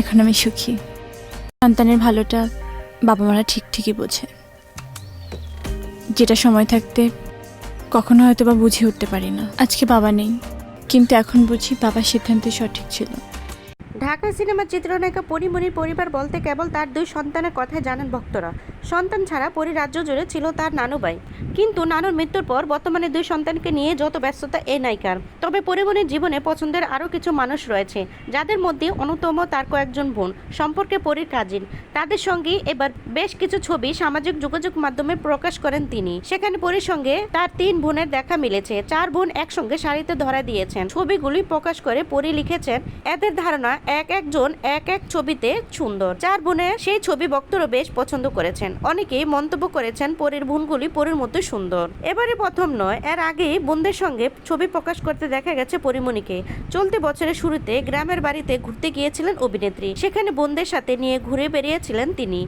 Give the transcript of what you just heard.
এখন আমি সুখী। সন্তানের ভালোটা বাবা মারা ঠিক ঠিকই বোঝে। যেটা সময় থাকতে কখনো হয়তো বা বুঝে উঠতে পারি না। আজকে বাবা নেই, কিন্তু এখন বুঝি বাবার সিদ্ধান্ত সঠিক ছিল। ঢাকা সিনেমার চিত্রনায়িকা পরিমণির পরিবার বলতে কেবল তার দুই সন্তানের কথাই জানেন ভক্তরা। সন্তান ছাড়া পরি রাজ্য জুড়ে ছিল তার নানু ভাই। কিন্তু নানুর মৃত্যুর পর বর্তমানে দুই সন্তানকে নিয়ে যত ব্যস্ততা এই নায়িকার। তবে পরিমণির জীবনে পছন্দের আরও কিছু মানুষ রয়েছে, যাদের মধ্যে অন্যতম তার কয়েকজন বোন, সম্পর্কে পরীর কাজিন। তাদের সঙ্গে এবার বেশ কিছু ছবি সামাজিক যোগাযোগ মাধ্যমে প্রকাশ করেন তিনি। সেখানে পরীর সঙ্গে তার তিন বোনের দেখা মিলেছে। চার বোন একসঙ্গে শাড়িতে ধরা দিয়েছেন। ছবিগুলি প্রকাশ করে পরি লিখেছেন, এদের ধারণা এক একজন এক এক ছবিতে সুন্দর। চার বোনের সেই ছবি ভক্তরা বেশ পছন্দ করেছেন। অনেকেই মন্তব্য করেছেন, পরের বোনগুলি পরের মতো সুন্দর। এবারে প্রথম নয়, এর আগে বোনদের সঙ্গে ছবি প্রকাশ করতে দেখা গেছে পরিমণিকে। চলতি বছরের শুরুতে গ্রামের বাড়িতে ঘুরতে গিয়েছিলেন অভিনেত্রী। সেখানে বোনদের সাথে নিয়ে ঘুরে বেরিয়েছিলেন তিনি।